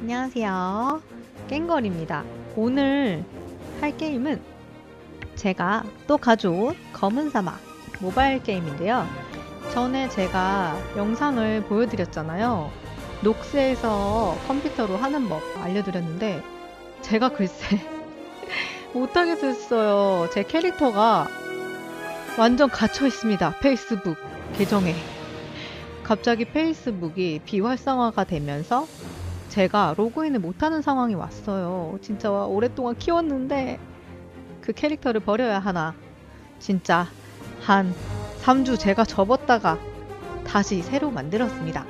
안녕하세요. 깽걸입니다. 오늘 할 게임은 제가 또 가져온 검은 사막 모바일 게임인데요. 전에 제가 영상을 보여드렸잖아요. 녹스에서 컴퓨터로 하는 법 알려드렸는데 제가 글쎄 못하겠어요. 제 캐릭터가 완전 갇혀 있습니다. 페이스북 계정에. 갑자기 페이스북이 비활성화가 되면서 제가 로그인을 못하는 상황이 왔어요. 진짜 오랫동안 키웠는데 그 캐릭터를 버려야 하나. 진짜 한 3주 제가 접었다가 다시 새로 만들었습니다.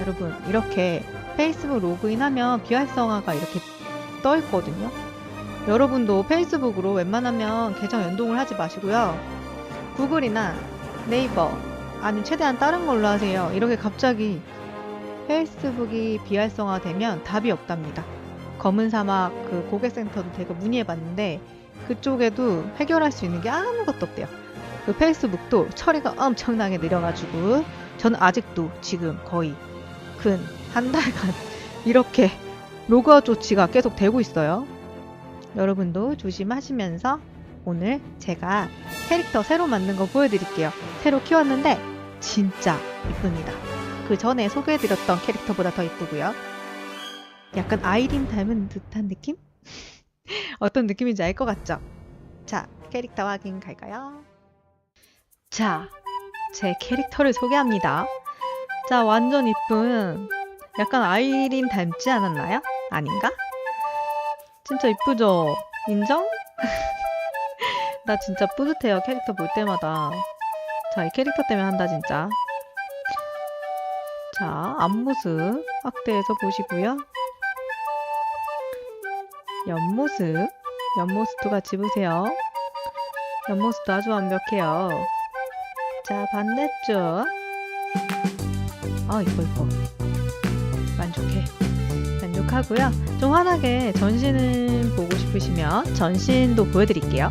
여러분, 이렇게 페이스북 로그인하면 비활성화가 이렇게 떠 있거든요. 여러분도 페이스북으로 웬만하면 계정 연동을 하지 마시고요. 구글이나 네이버 아니면 최대한 다른 걸로 하세요. 이렇게 갑자기 페이스북이 비활성화 되면 답이 없답니다. 검은 사막 그 고객센터도 제가 문의해 봤는데 그쪽에도 해결할 수 있는 게 아무것도 없대요. 그 페이스북도 처리가 엄청나게 느려가지고 저는 아직도 지금 거의 근 한 달간 이렇게 로그아웃 조치가 계속 되고 있어요. 여러분도 조심하시면서 오늘 제가 캐릭터 새로 만든 거 보여드릴게요. 새로 키웠는데 진짜 이쁩니다. 그 전에 소개해드렸던 캐릭터보다 더 이쁘고요. 약간 아이린 닮은 듯한 느낌? 어떤 느낌인지 알 것 같죠? 자, 캐릭터 확인 갈까요? 자, 제 캐릭터를 소개합니다. 자, 완전 이쁜 약간 아이린 닮지 않았나요? 아닌가? 진짜 이쁘죠? 인정? 나 진짜 뿌듯해요, 캐릭터 볼 때마다. 자, 이 캐릭터 때문에 한다, 진짜. 자, 앞모습 확대해서 보시고요. 옆모습, 옆모습도 같이 보세요. 옆모습도 아주 완벽해요. 자, 반대쪽. 아, 이뻐, 이뻐. 만족해. 만족하고요. 좀 환하게 전신을 보고 싶으시면 전신도 보여드릴게요.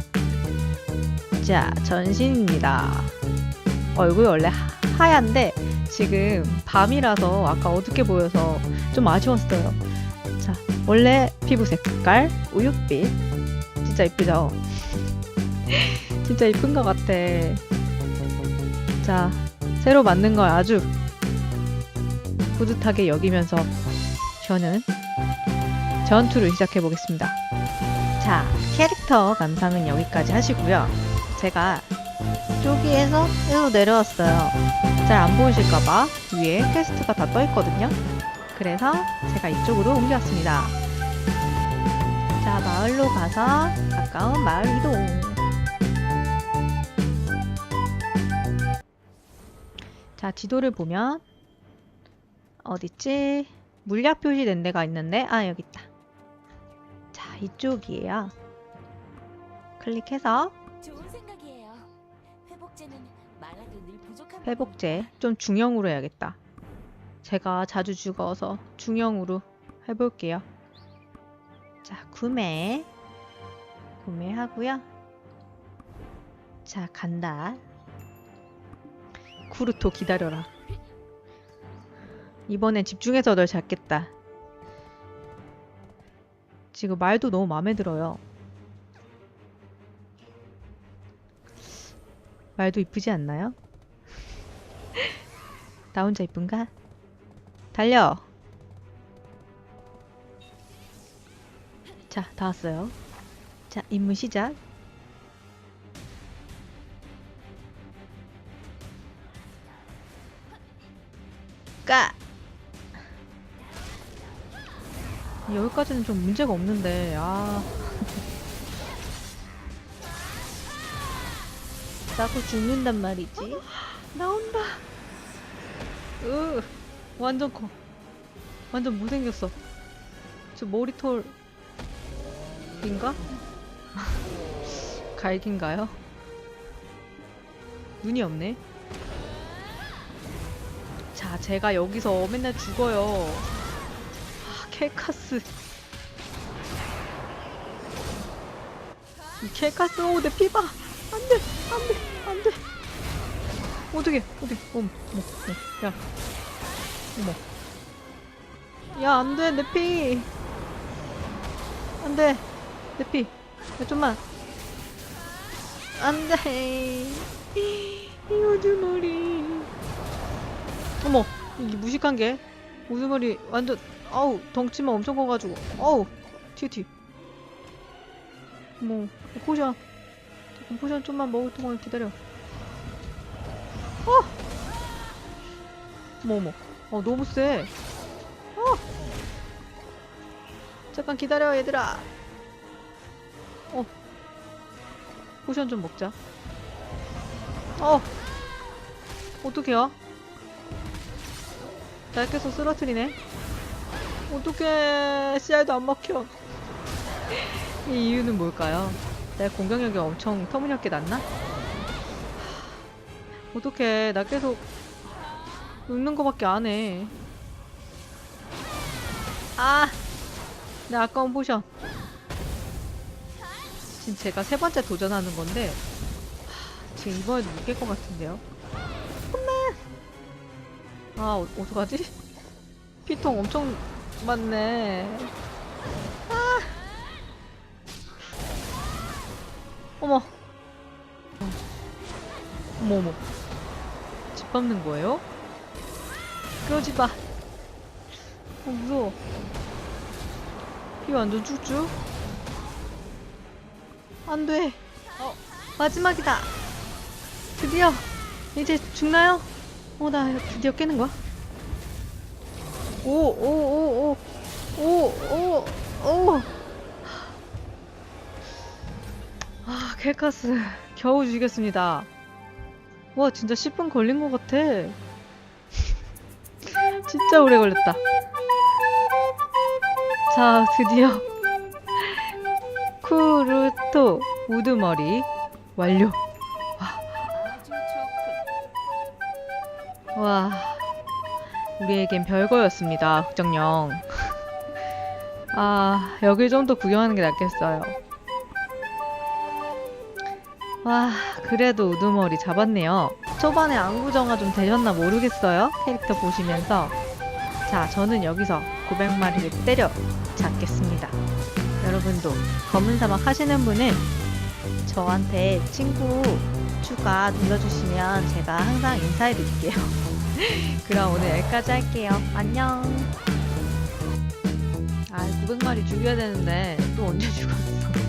자, 전신입니다. 얼굴이 원래 하- 하얀데 지금 밤이라서 아까 어둡게 보여서 좀 아쉬웠어요. 자, 원래 피부 색깔 우윳빛. 진짜 이쁘죠? 진짜 이쁜 것 같아. 자, 새로 만든 걸 아주 뿌듯하게 여기면서 저는 전투를 시작해 보겠습니다. 자, 캐릭터 감상은 여기까지 하시고요. 제가 저기에서 일로 내려왔어요. 잘 안 보이실까봐 위에 퀘스트가 다 떠 있거든요. 그래서 제가 이쪽으로 옮겨왔습니다. 자, 마을로 가서 가까운 마을 이동. 자, 지도를 보면 어딨지? 물약 표시된 데가 있는데 아, 여기 있다. 자, 이쪽이에요. 클릭해서 회복제 좀 중형으로 해야겠다. 제가 자주 죽어서 중형으로 해볼게요. 자, 구매. 구매하고요. 자, 간다. 쿠르토 기다려라. 이번엔 집중해서 널 잡겠다. 지금 말도 너무 마음에 들어요. 말도 이쁘지 않나요? 나 혼자 이쁜가? 달려! 자, 다 왔어요. 자, 임무 시작. 까! 여기까지는 좀 문제가 없는데, 아. 자꾸 죽는단 말이지. 나온다. 으, 완전 커. 완전 못생겼어. 저 머리털 인가? 갈긴가요? 눈이 없네. 자, 제가 여기서 맨날 죽어요. 아, 켈카스. 이 켈카스, 오, 내 피봐. 안 돼, 안 돼, 안 돼. 어떻게, 어떻게, 어머, 어머, 야. 어머. 야, 안 돼, 내 피. 안 돼, 내 피. 야, 좀만. 안 돼. 이 우두머리. 어머, 이 무식한 게. 우두머리 완전, 아우, 덩치만 엄청 커가지고. 아우, 튀어. 어머, 포션. 포션 좀만 먹을 동안 기다려. 어머, 어머. 어, 너무 세. 어! 잠깐 기다려, 얘들아. 어. 포션 좀 먹자. 어! 어떡해요? 날 계속 쓰러뜨리네. 어떡해. 씨알도 안 먹혀. 이 이유는 뭘까요? 내 공격력이 엄청 터무니없게? 하, 어떡해. 나 계속 눕는 거밖에 안 해. 아! 내 아까운 포션. 지금 제가 세 번째 도전하는 건데, 하, 지금 이번에도 못 깰 것 같은데요? 엄마! 아, 어, 어떡하지? 피통 엄청 많네. 아! 어머. 어머, 어머. 집 밟는 거예요? 그러지 마. 어, 무서워. 피 완전 쭉쭉. 안 돼. 어, 마지막이다. 드디어. 이제 죽나요? 어, 나 드디어 깨는 거야? 오, 오, 오, 오. 오, 오, 오. 아, 켈카스. 겨우 죽였습니다. 와, 진짜 10분 걸린 것 같아. 진짜 오래 걸렸다. 자, 드디어 쿠루토 우두머리 완료. 좋군. 와, 우리에겐 별거였습니다, 국정령. 아, 여길 좀 더 구경하는 게 낫겠어요. 와, 그래도 우두머리 잡았네요. 초반에 안구정화 좀 되셨나 모르겠어요. 캐릭터 보시면서. 자, 저는 여기서 900마리를 때려 잡겠습니다. 여러분도 검은 사막 하시는 분은 저한테 친구 추가 눌러주시면 제가 항상 인사해 드릴게요. 그럼 오늘 여기까지 할게요. 안녕. 아, 900마리 죽여야 되는데 또 언제 죽었어?